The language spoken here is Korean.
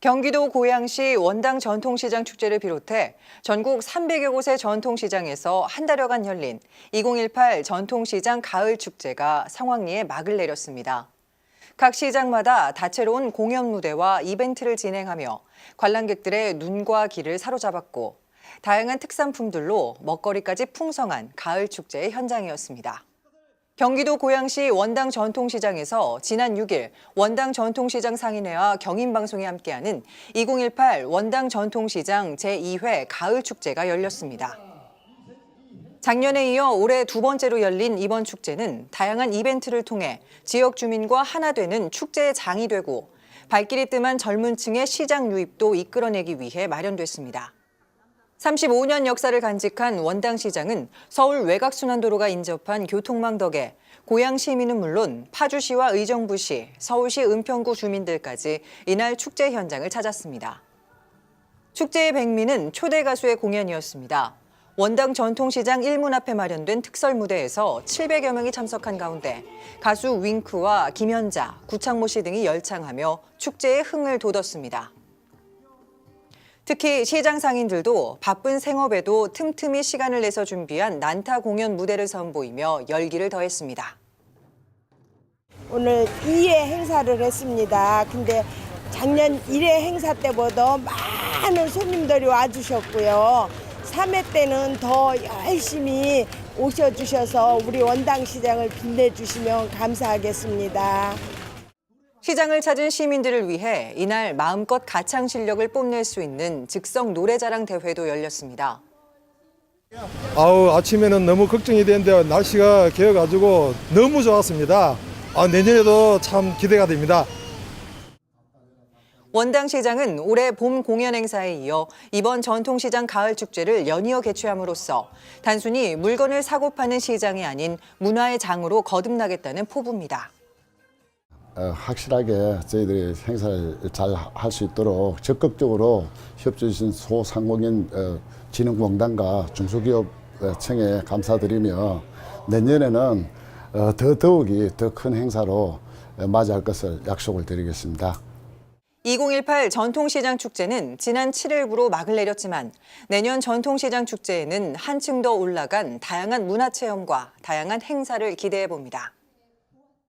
경기도 고양시 원당 전통시장 축제를 비롯해 전국 300여 곳의 전통시장에서 한 달여간 열린 2018 전통시장 가을 축제가 상황리에 막을 내렸습니다. 각 시장마다 다채로운 공연 무대와 이벤트를 진행하며 관람객들의 눈과 귀를 사로잡았고 다양한 특산품들로 먹거리까지 풍성한 가을 축제의 현장이었습니다. 경기도 고양시 원당 전통시장에서 지난 6일 원당 전통시장 상인회와 경인방송이 함께하는 2018 원당 전통시장 제2회 가을 축제가 열렸습니다. 작년에 이어 올해 두 번째로 열린 이번 축제는 다양한 이벤트를 통해 지역 주민과 하나 되는 축제의 장이 되고 발길이 뜸한 젊은 층의 시장 유입도 이끌어내기 위해 마련됐습니다. 35년 역사를 간직한 원당시장은 서울 외곽순환도로가 인접한 교통망 덕에 고양 시민은 물론 파주시와 의정부시, 서울시 은평구 주민들까지 이날 축제 현장을 찾았습니다. 축제의 백미는 초대 가수의 공연이었습니다. 원당 전통시장 1문 앞에 마련된 특설 무대에서 700여 명이 참석한 가운데 가수 윙크와 김현자, 구창모 씨 등이 열창하며 축제의 흥을 돋웠습니다. 특히 시장 상인들도 바쁜 생업에도 틈틈이 시간을 내서 준비한 난타 공연 무대를 선보이며 열기를 더했습니다. 오늘 2회 행사를 했습니다. 근데 작년 1회 행사 때보다 많은 손님들이 와주셨고요. 3회 때는 더 열심히 오셔주셔서 우리 원당 시장을 빛내주시면 감사하겠습니다. 시장을 찾은 시민들을 위해 이날 마음껏 가창 실력을 뽐낼 수 있는 즉석 노래자랑 대회도 열렸습니다. 아우 아침에는 너무 걱정이 되는데 날씨가 개어가지고 너무 좋았습니다. 아, 내년에도 참 기대가 됩니다. 원당 시장은 올해 봄 공연 행사에 이어 이번 전통시장 가을 축제를 연이어 개최함으로써 단순히 물건을 사고 파는 시장이 아닌 문화의 장으로 거듭나겠다는 포부입니다. 어, 확실하게 저희들이 행사를 잘 할 수 있도록 적극적으로 협조해 주신 소상공인 어, 진흥공단과 중소기업청에 감사드리며 내년에는 어, 더 더욱이 더 큰 행사로 어, 맞이할 것을 약속을 드리겠습니다. 2018 전통시장 축제는 지난 7일부로 막을 내렸지만 내년 전통시장 축제에는 한층 더 올라간 다양한 문화체험과 다양한 행사를 기대해 봅니다.